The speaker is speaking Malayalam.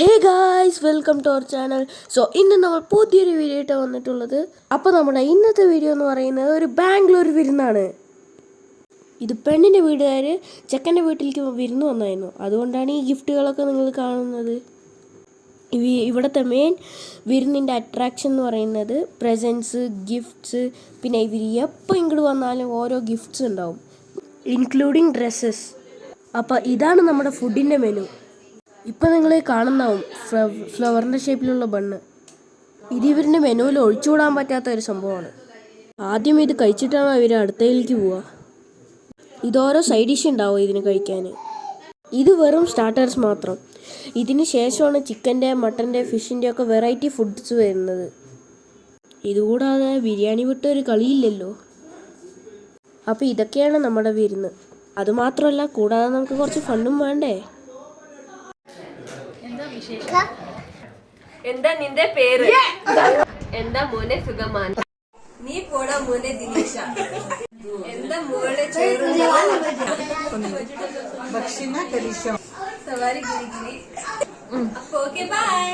Hey guys welcome to our channel so ഇന്ന് നമ്മൾ പുതിയൊരു വീഡിയോ ആയിട്ട് വന്നിട്ടുള്ളത്. അപ്പോൾ നമ്മുടെ ഇന്നത്തെ വീഡിയോ എന്ന് പറയുന്നത് ഒരു ബാംഗ്ലൂർ വിരുന്നാണ്. ഇത് പെണ്ണിന്റെ വീട്ടുകാർ ചെക്കന്റെ വീട്ടിലേക്ക് വിരുന്ന് വന്നായിരുന്നു. അതുകൊണ്ടാണ് ഈ ഗിഫ്റ്റുകളൊക്കെ നിങ്ങൾ കാണുന്നത്. ഇവ- ഇവിടുത്തെ മെയിൻ വിരുന്നിന്റെ അട്രാക്ഷൻ എന്ന് പറയുന്നത് പ്രസൻസ് ഗിഫ്റ്റ്സ് പിന്നെ ഇവർ എപ്പോൾ ഇങ്ങോട്ട് വന്നാലും ഓരോ ഗിഫ്റ്റ്സ് ഉണ്ടാവും. ഇൻക്ലൂഡിങ് ഡ്രസ്സസ് അപ്പോൾ ഇതാണ് നമ്മുടെ ഫുഡിന്റെ മെനു ഇപ്പം നിങ്ങൾ കാണുന്നാവും ഫ്ലവറിന്റെ ഷേപ്പിലുള്ള ബണ്ണ്. ഇത് ഇവരിന്റെ മെനുവിൽ ഒഴിച്ചുകൂടാൻ പറ്റാത്ത ഒരു സംഭവമാണ്. ആദ്യം ഇത് കഴിച്ചിട്ടാണ് ഇവർ അടുത്തയിലേക്ക് പോവുക. ഇതോരോ സൈഡ് ഡിഷ് ഉണ്ടാവും ഇതിന് കഴിക്കാൻ ഇത് വെറും സ്റ്റാർട്ടേഴ്സ് മാത്രം. ഇതിന് ശേഷമാണ് ചിക്കന്റെ മട്ടന്റെ ഫിഷിന്റെ ഒക്കെ വെറൈറ്റി ഫുഡ്സ് വരുന്നത്. ഇതുകൂടാതെ ബിരിയാണി വിട്ട ഒരു കളിയില്ലല്ലോ. അപ്പോൾ ഇതൊക്കെയാണ് നമ്മുടെ വിരുന്ന്. അതുമാത്രമല്ല കൂടാതെ നമുക്ക് കുറച്ച് ഫണ്ടും വേണ്ടേ? എന്താ നിന്റെ പേര്? എന്താ മോനെ സുഖമാണ്? നീ പോടാ മോനെ ദിനേശ. എന്താ മോളെ ചേരു ഭക്ഷണ സവാരി ഗിരി ഗിരി. അപ്പൊ ഓക്കെ ബൈ